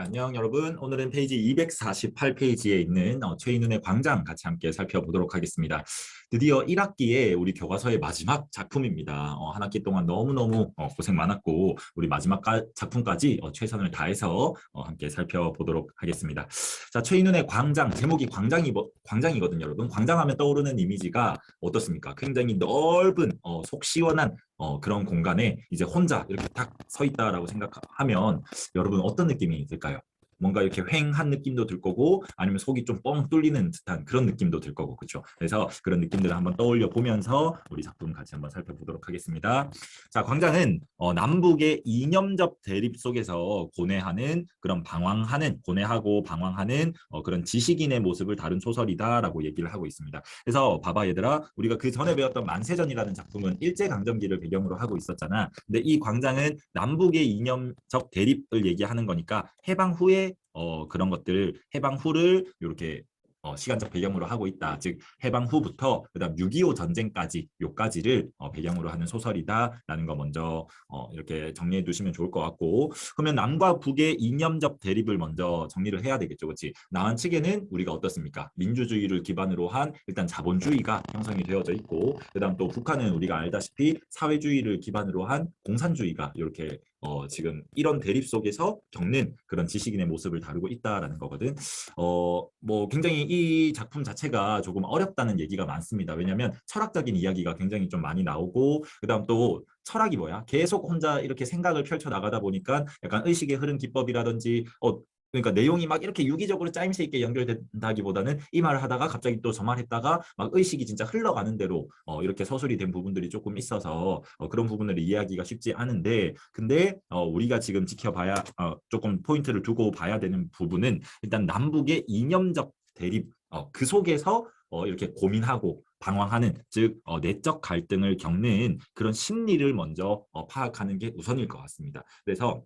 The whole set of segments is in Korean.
안녕 여러분. 오늘은 페이지 248페이지에 있는 어, 최인훈의 광장 같이 함께 살펴보도록 하겠습니다. 드디어 1학기에 우리 교과서의 마지막 작품입니다. 어, 한 학기 동안 너무너무 어, 고생 많았고 우리 마지막 가, 작품까지 어, 최선을 다해서 어, 함께 살펴보도록 하겠습니다. 자, 최인훈의 광장 제목이 광장이 광장이거든요, 여러분. 광장하면 떠오르는 이미지가 어떻습니까? 굉장히 넓은 어, 속 시원한 어, 그런 공간에 이제 혼자 이렇게 딱서 있다라고 생각하면 여러분 어떤 느낌이 들까요? 뭔가 이렇게 휑한 느낌도 들 거고 아니면 속이 좀 뻥 뚫리는 듯한 그런 느낌도 들 거고 그렇죠. 그래서 그런 느낌들을 한번 떠올려 보면서 우리 작품 같이 한번 살펴보도록 하겠습니다. 자, 광장은 어, 남북의 이념적 대립 속에서 고뇌하는 그런 방황하는 고뇌하고 방황하는 어, 그런 지식인의 모습을 다룬 소설이다라고 얘기를 하고 있습니다. 그래서 봐봐 얘들아 우리가 그 전에 배웠던 만세전이라는 작품은 일제강점기를 배경으로 하고 있었잖아. 근데 이 광장은 남북의 이념적 대립을 얘기하는 거니까 해방 후에 어, 그런 것들 해방 후를 이렇게 어, 시간적 배경으로 하고 있다. 즉 해방 후부터 그다음 6.25 전쟁까지 요까지를 어, 배경으로 하는 소설이다라는 거 먼저 어, 이렇게 정리해 두시면 좋을 것 같고 그러면 남과 북의 이념적 대립을 먼저 정리를 해야 되겠죠. 그렇지? 남한 측에는 우리가 어떻습니까? 민주주의를 기반으로 한 일단 자본주의가 형성이 되어져 있고 그다음 또 북한은 우리가 알다시피 사회주의를 기반으로 한 공산주의가 이렇게 어, 지금 이런 대립 속에서 겪는 그런 지식인의 모습을 다루고 있다라는 거거든. 어, 뭐 굉장히 이 작품 자체가 조금 어렵다는 얘기가 많습니다. 왜냐하면 철학적인 이야기가 굉장히 좀 많이 나오고 그다음 또 철학이 뭐야? 계속 혼자 이렇게 생각을 펼쳐 나가다 보니까 약간 의식의 흐름 기법이라든지 어, 그러니까 내용이 막 이렇게 유기적으로 짜임새 있게 연결된다기보다는 이 말을 하다가 갑자기 또 저 말 했다가 막 의식이 진짜 흘러가는 대로 어, 이렇게 서술이 된 부분들이 조금 있어서 어, 그런 부분을 이해하기가 쉽지 않은데 근데 어, 우리가 지금 지켜봐야 어, 조금 포인트를 두고 봐야 되는 부분은 일단 남북의 이념적 대립 어, 그 속에서 어, 이렇게 고민하고 방황하는 즉 어, 내적 갈등을 겪는 그런 심리를 먼저 어, 파악하는 게 우선일 것 같습니다. 그래서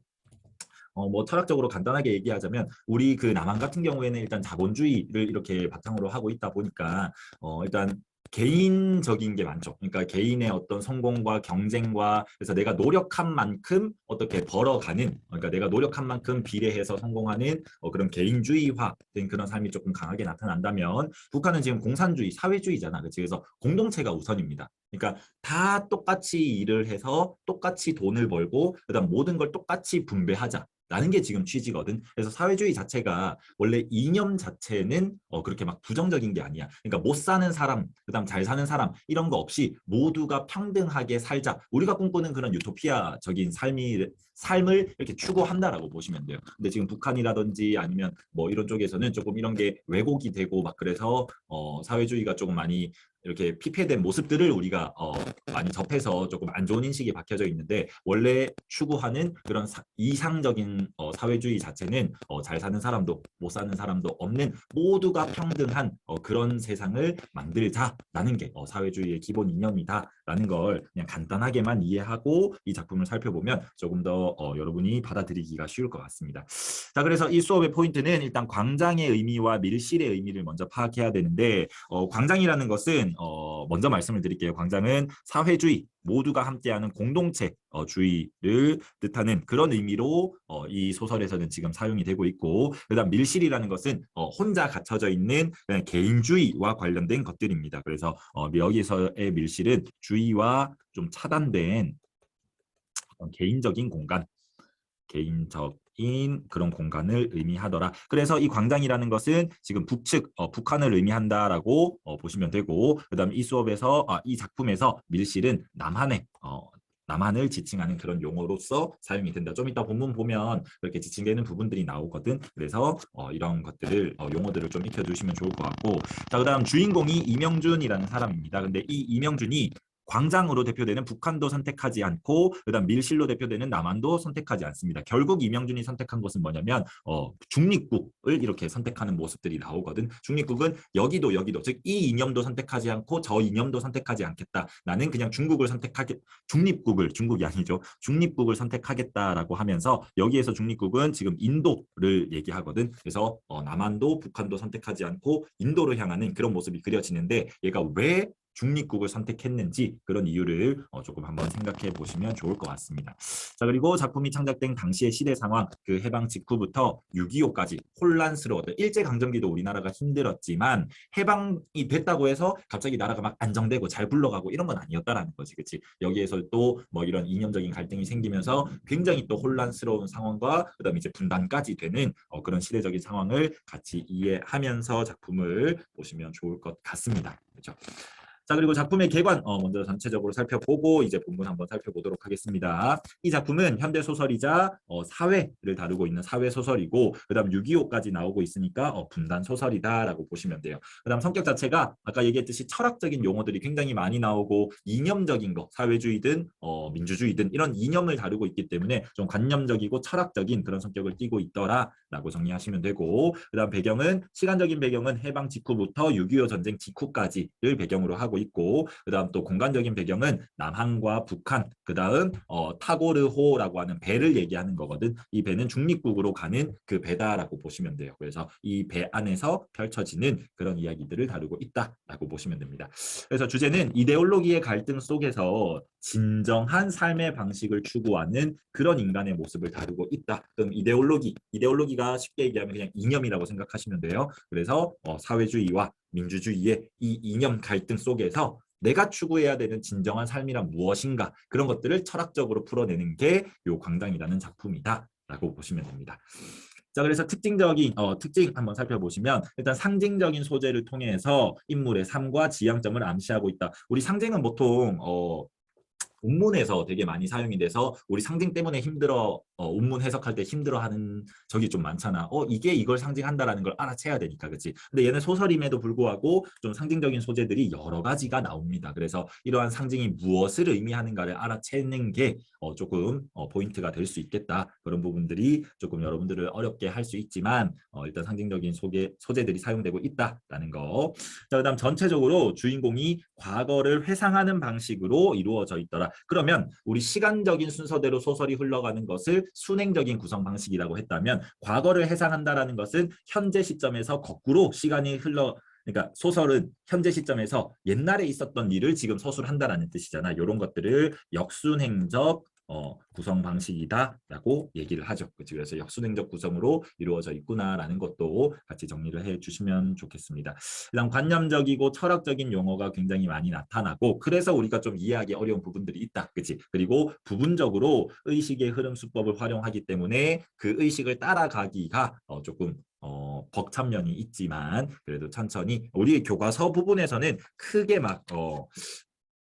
어, 뭐 철학적으로 간단하게 얘기하자면 우리 그 남한 같은 경우에는 일단 자본주의를 이렇게 바탕으로 하고 있다 보니까 어, 일단 개인적인 게 많죠. 그러니까 개인의 어떤 성공과 경쟁과 그래서 내가 노력한 만큼 어떻게 벌어가는 그러니까 내가 노력한 만큼 비례해서 성공하는 어, 그런 개인주의화된 그런 삶이 조금 강하게 나타난다면 북한은 지금 공산주의, 사회주의잖아. 그치? 그래서 공동체가 우선입니다. 그러니까 다 똑같이 일을 해서 똑같이 돈을 벌고 그다음 모든 걸 똑같이 분배하자. 라는 게 지금 취지거든. 그래서 사회주의 자체가 원래 이념 자체는 어, 그렇게 막 부정적인 게 아니야. 그러니까 못 사는 사람, 그다음 잘 사는 사람 이런 거 없이 모두가 평등하게 살자. 우리가 꿈꾸는 그런 유토피아적인 삶이 삶을 이렇게 추구한다라고 보시면 돼요. 근데 지금 북한이라든지 아니면 뭐 이런 쪽에서는 조금 이런 게 왜곡이 되고 막 그래서 어, 사회주의가 조금 많이 이렇게 피폐된 모습들을 우리가 어, 많이 접해서 조금 안 좋은 인식이 박혀져 있는데 원래 추구하는 그런 사, 이상적인 어, 사회주의 자체는 어, 잘 사는 사람도 못 사는 사람도 없는 모두가 평등한 어, 그런 세상을 만들자라는 게 어, 사회주의의 기본 이념이다라는 걸 그냥 간단하게만 이해하고 이 작품을 살펴보면 조금 더 어, 여러분이 받아들이기가 쉬울 것 같습니다. 자 그래서 이 수업의 포인트는 일단 광장의 의미와 밀실의 의미를 먼저 파악해야 되는데 어, 광장이라는 것은 어, 먼저 말씀을 드릴게요. 광장은 사회주의, 모두가 함께하는 공동체 어, 주의를 뜻하는 그런 의미로 어, 이 소설에서는 지금 사용이 되고 있고 그다음 밀실이라는 것은 어, 혼자 갇혀져 있는 개인주의와 관련된 것들입니다. 그래서 어, 여기서의 밀실은 주의와 좀 차단된 개인적인 공간, 개인적 인 그런 공간을 의미하더라. 그래서 이 광장이라는 것은 지금 북측 어, 북한을 의미한다라고 어, 보시면 되고 그다음 이 수업에서 아, 이 작품에서 밀실은 남한의 어, 남한을 지칭하는 그런 용어로서 사용이 된다. 좀 이따 본문 보면 그렇게 지칭되는 부분들이 나오거든. 그래서 어, 이런 것들을 어, 용어들을 좀 익혀주시면 좋을 것 같고 자 그다음 주인공이 이명준이라는 사람입니다. 근데 이 이명준이 광장으로 대표되는 북한도 선택하지 않고 그다음 밀실로 대표되는 남한도 선택하지 않습니다. 결국 이명준이 선택한 것은 뭐냐면 어, 중립국을 이렇게 선택하는 모습들이 나오거든. 중립국은 여기도 여기도 즉 이 이념도 선택하지 않고 저 이념도 선택하지 않겠다. 나는 그냥 중국을 선택하겠 중립국을 중국이 아니죠. 중립국을 선택하겠다라고 하면서 여기에서 중립국은 지금 인도를 얘기하거든. 그래서 어, 남한도 북한도 선택하지 않고 인도로 향하는 그런 모습이 그려지는데 얘가 왜 중립국을 선택했는지 그런 이유를 어, 조금 한번 생각해 보시면 좋을 것 같습니다. 자 그리고 작품이 창작된 당시의 시대 상황 그 해방 직후부터 6.25까지 혼란스러웠던 일제 강점기도 우리나라가 힘들었지만 해방이 됐다고 해서 갑자기 나라가 막 안정되고 잘 굴러가고 이런 건 아니었다라는 거지 그치? 여기에서 또 뭐 이런 이념적인 갈등이 생기면서 굉장히 또 혼란스러운 상황과 그 다음에 이제 분단까지 되는 어, 그런 시대적인 상황을 같이 이해하면서 작품을 보시면 좋을 것 같습니다. 그렇죠 자 그리고 작품의 개관 어, 먼저 전체적으로 살펴보고 이제 본문 한번 살펴보도록 하겠습니다. 이 작품은 현대 소설이자 어, 사회를 다루고 있는 사회 소설이고 그다음 6.25까지 나오고 있으니까 어, 분단 소설이다라고 보시면 돼요. 그다음 성격 자체가 아까 얘기했듯이 철학적인 용어들이 굉장히 많이 나오고 이념적인 거 사회주의든 어, 민주주의든 이런 이념을 다루고 있기 때문에 좀 관념적이고 철학적인 그런 성격을 띠고 있더라라고 정리하시면 되고 그다음 배경은 시간적인 배경은 해방 직후부터 6.25 전쟁 직후까지를 배경으로 하고 있고 그다음 또 공간적인 배경은 남한과 북한 그다음 어, 타고르호라고 하는 배를 얘기하는 거거든. 이 배는 중립국으로 가는 그 배다라고 보시면 돼요. 그래서 이 배 안에서 펼쳐지는 그런 이야기들을 다루고 있다라고 보시면 됩니다. 그래서 주제는 이데올로기의 갈등 속에서 진정한 삶의 방식을 추구하는 그런 인간의 모습을 다루고 있다. 그럼 이데올로기, 이데올로기가 쉽게 얘기하면 그냥 이념이라고 생각하시면 돼요. 그래서 어, 사회주의와 민주주의의 이 이념 갈등 속에서 내가 추구해야 되는 진정한 삶이란 무엇인가 그런 것들을 철학적으로 풀어내는 게 요 광장이라는 작품이다 라고 보시면 됩니다. 자 그래서 특징적인 어, 특징 한번 살펴보시면 일단 상징적인 소재를 통해서 인물의 삶과 지향점을 암시하고 있다. 우리 상징은 보통 어, 본문에서 되게 많이 사용이 돼서 우리 상징 때문에 힘들어 어, 운문 해석할 때 힘들어하는 적이 좀 많잖아. 어 이게 이걸 상징한다라는 걸 알아채야 되니까 그렇지. 근데 얘는 소설임에도 불구하고 좀 상징적인 소재들이 여러 가지가 나옵니다. 그래서 이러한 상징이 무엇을 의미하는가를 알아채는 게 어, 조금 어, 포인트가 될 수 있겠다. 그런 부분들이 조금 여러분들을 어렵게 할 수 있지만 어, 일단 상징적인 소개, 소재들이 사용되고 있다라는 거. 자 그다음 전체적으로 주인공이 과거를 회상하는 방식으로 이루어져 있더라. 그러면 우리 시간적인 순서대로 소설이 흘러가는 것을 순행적인 구성 방식이라고 했다면 과거를 해상한다라는 것은 현재 시점에서 거꾸로 시간이 흘러 그러니까 소설은 현재 시점에서 옛날에 있었던 일을 지금 서술한다라는 뜻이잖아. 이런 것들을 역순행적 어, 구성 방식이다라고 얘기를 하죠. 그치? 그래서 역순행적 구성으로 이루어져 있구나라는 것도 같이 정리를 해주시면 좋겠습니다. 그다음 관념적이고 철학적인 용어가 굉장히 많이 나타나고 그래서 우리가 좀 이해하기 어려운 부분들이 있다. 그치? 그리고 부분적으로 의식의 흐름 수법을 활용하기 때문에 그 의식을 따라가기가 어, 조금 어, 벅찬 면이 있지만 그래도 천천히 우리 교과서 부분에서는 크게 막 어,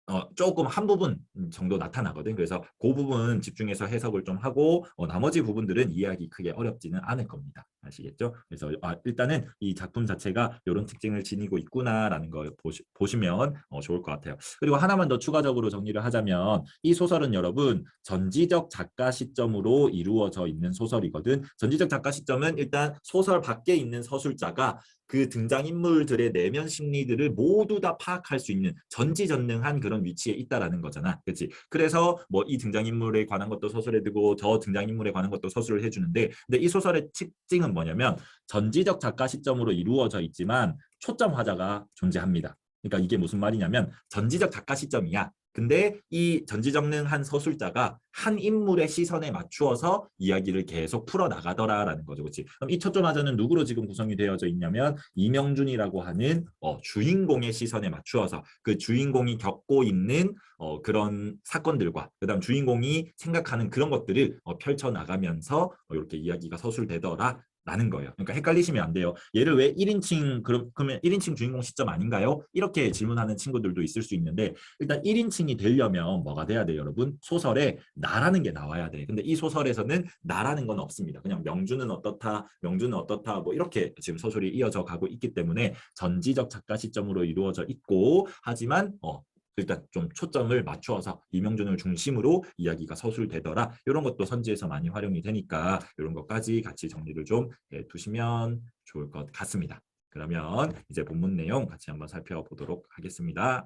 어, 조금 한 부분 정도 나타나거든. 그래서 그 부분 집중해서 해석을 좀 하고 어, 나머지 부분들은 이해하기 크게 어렵지는 않을 겁니다. 아시겠죠? 그래서 아, 일단은 이 작품 자체가 이런 특징을 지니고 있구나라는 걸 보시, 보시면 어, 좋을 것 같아요. 그리고 하나만 더 추가적으로 정리를 하자면 이 소설은 여러분 전지적 작가 시점으로 이루어져 있는 소설이거든. 전지적 작가 시점은 일단 소설 밖에 있는 서술자가 그 등장인물들의 내면 심리들을 모두 다 파악할 수 있는 전지전능한 그런 위치에 있다라는 거잖아. 그렇지? 그래서 뭐 이 등장인물에 관한 것도 소설에 두고 저 등장인물에 관한 것도 소설을 해주는데 근데 이 소설의 특징은 뭐냐면 전지적 작가 시점으로 이루어져 있지만 초점 화자가 존재합니다. 그러니까 이게 무슨 말이냐면 전지적 작가 시점이야. 근데 이 전지전능한 서술자가 한 인물의 시선에 맞추어서 이야기를 계속 풀어나가더라라는 거죠. 그렇지? 그럼 이 초점화자는 누구로 지금 구성이 되어져 있냐면 이명준이라고 하는 어, 주인공의 시선에 맞추어서 그 주인공이 겪고 있는 어, 그런 사건들과 그다음 주인공이 생각하는 그런 것들을 어, 펼쳐나가면서 어, 이렇게 이야기가 서술되더라 라는 거예요. 그러니까 헷갈리시면 안 돼요. 얘를 왜 1인칭 그러면 1인칭 주인공 시점 아닌가요? 이렇게 질문하는 친구들도 있을 수 있는데 일단 1인칭이 되려면 뭐가 돼야 돼요, 여러분? 소설에 나라는 게 나와야 돼. 근데 이 소설에서는 나라는 건 없습니다. 그냥 명주는 어떻다, 명주는 어떻다 뭐 이렇게 지금 소설이 이어져 가고 있기 때문에 전지적 작가 시점으로 이루어져 있고 하지만 어, 일단 좀 초점을 맞추어서 이명준을 중심으로 이야기가 서술되더라. 이런 것도 선지에서 많이 활용이 되니까 이런 것까지 같이 정리를 좀해 두시면 좋을 것 같습니다. 그러면 이제 본문 내용 같이 한번 살펴보도록 하겠습니다.